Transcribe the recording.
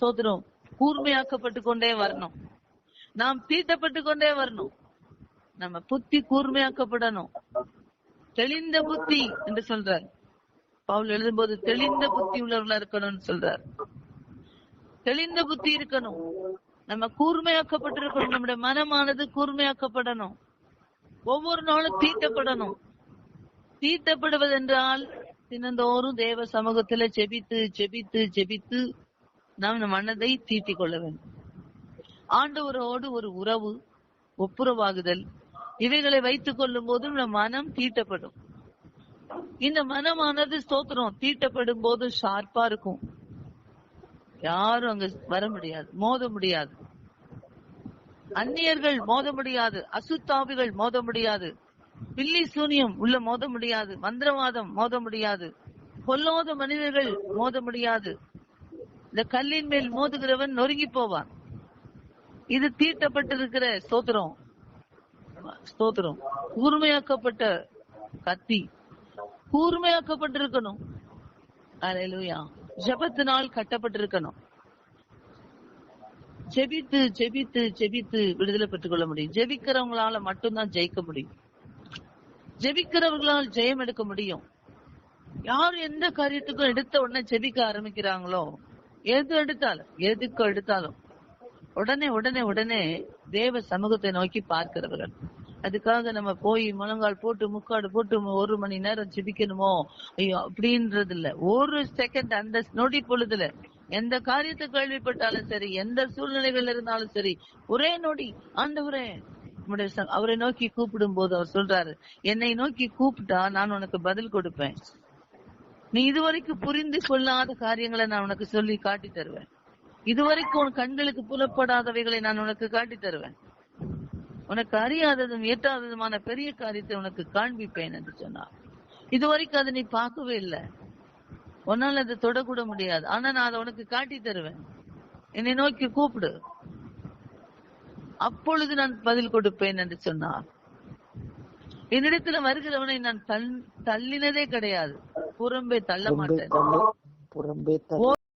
ஸ்தோத்திரம். கூர்மையாக்கப்பட்டு கொண்டே வரணும். நாம் தீட்டப்பட்டு கொண்டே வரணும். நம்ம புத்தி கூர்மையாக்கப்படணும். தெளிந்த புத்தி என்று சொல்றார். பவுல் எழுதும்போது தெளிந்த புத்தி உள்ளவர்களா இருக்கணும்னு சொல்றார். தெளிந்த புத்தி இருக்கணும். நம்ம கூர்மையாக்கப்பட்டிருக்கணும். நம்முடைய மனமானது கூர்மையாக்கப்படணும். ஒவ்வொரு நாளும் தீட்டப்படணும். தீட்டப்படுவதென்றால் தினந்தோறும் தேவ சமூகத்துல ஜெபித்து ஜெபித்து ஜெபித்து நாம் நம் மனதை தீட்டிக் கொள்ள வேண்டும். ஆண்டவரோடு ஒரு உறவு ஒப்புரவாகுதல் இவைகளை வைத்துக் கொள்ளும் போது நம் மனம் தீட்டப்படும். இந்த மனமானது ஸ்தோத்திரம் தீட்டப்படும் போது ஷார்ப்பா இருக்கும். யாரும் அங்க வர முடியாது மோத முடியாது. அந்நியர்கள் மோத முடியாது அசுத்தாவிகள் மோத முடியாது. பில்லி சூனியம் உள்ள மோத முடியாது மந்திரவாதம் மோத முடியாது. கொல்லாத மனிதர்கள் மோத முடியாது. இந்த கல்லின் மேல் மோதுகிறவன் நொறுங்கி போவான். இது தீட்டப்பட்டிருக்கிற ஸ்தோத்திரம். ஸ்தோத்திரம். கூர்மையாக்கப்பட்ட கத்தி. கூர்மையாக்கப்பட்டிருக்கணும். அலையிலுயா. ஜபத்தினால் கட்டப்பட்டிருக்கணும். ஜெபித்து ஜெபித்து ஜெபித்து விடுதலை பெற்றுக் கொள்ள முடியும். ஜெபிக்கிறவங்களால மட்டும்தான் ஜெயிக்க முடியும். ஜெபிக்கிறவர்களால் ஜெயம் எடுக்க முடியும். யார் எந்த காரியத்துக்கும் எடுத்த உடனே ஜெபிக்க ஆரம்பிக்கிறாங்களோ எது எடுத்தாலும் எதுக்கு எடுத்தாலும் உடனே உடனே உடனே தேவ சமூகத்தை நோக்கி பார்க்கிறவர்கள். அதுக்காக நம்ம போய் முழங்கால் போட்டு முக்காடு போட்டு ஒரு மணி நேரம் ஜெபிக்கணுமோ? ஐயோ அப்படின்றது இல்ல ஒரு செகண்ட் அந்த நொடி பொழுதுல எந்த காரியத்தை கேள்விப்பட்டாலும் சரி எந்த சூழ்நிலைகள் இருந்தாலும் சரி ஒரே நொடி ஆண்டவரே. அவரை நோக்கி கூப்பிடும் போது அவர் சொல்றாரு என்னை நோக்கி கூப்பிட்டா நான் உனக்கு பதில் கொடுப்பேன். நீ இதுவரைக்கும் புரிந்து கொள்ளாத காரியங்களை நான் உனக்கு சொல்லி காட்டி தருவேன். இதுவரைக்கும் உன் கண்களுக்கு புலப்படாதவைகளை நான் உனக்கு காட்டி தருவேன். உனக்கு அறியாததும் ஏற்றாததுமான பெரிய காரியத்தை உனக்கு காண்பிப்பேன் என்று சொன்னார். இதுவரைக்கும் அதை நீ பார்க்கவே இல்லை. உன்னால அதை தொடக்கூட முடியாது. ஆனா நான் அதை உனக்கு காட்டி தருவேன். என்னை நோக்கி கூப்பிடு. அப்பொழுது நான் பதில் கொடுப்பேன் என்று சொன்னார். என்னிடத்துல வருகிறவனை நான் தள்ளினதே கிடையாது. புறம்பே தள்ள மாட்டேன். புறம்பே தள்ளி.